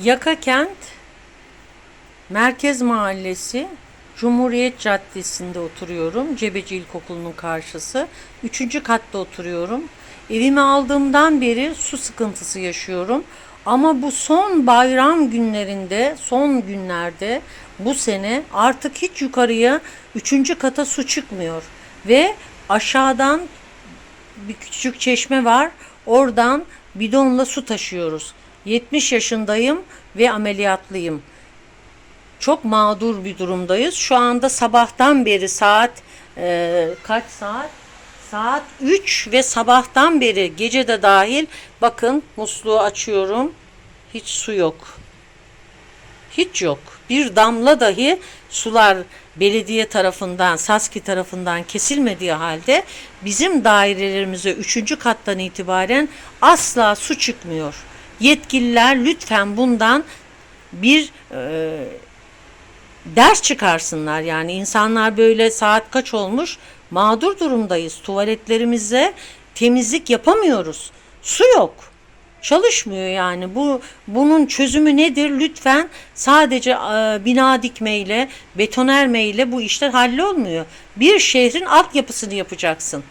Yaka Kent Merkez Mahallesi Cumhuriyet Caddesi'nde oturuyorum. Cebeci İlkokulu'nun karşısı. Üçüncü katta oturuyorum. Evimi aldığımdan beri su sıkıntısı yaşıyorum. Ama bu son bayram günlerinde, son günlerde bu sene artık hiç yukarıya üçüncü kata su çıkmıyor. Ve aşağıdan bir küçük çeşme var. Oradan bidonla su taşıyoruz. 70 yaşındayım ve ameliyatlıyım. Çok mağdur bir durumdayız. Şu anda sabahtan beri saat e, kaç saat? Saat 3 ve sabahtan beri gece de dahil bakın musluğu açıyorum. Hiç su yok. Hiç yok. Bir damla dahi sular belediye tarafından, Saski tarafından kesilmediği halde bizim dairelerimize 3. kattan itibaren asla su çıkmıyor. Yetkililer lütfen bundan bir e, ders çıkarsınlar. Yani insanlar böyle saat kaç olmuş mağdur durumdayız. Tuvaletlerimize temizlik yapamıyoruz. Su yok. Çalışmıyor yani. Bu bunun çözümü nedir? Lütfen sadece e, bina dikmeyle, beton ermeyle bu işler hallolmuyor. Bir şehrin altyapısını yapacaksın.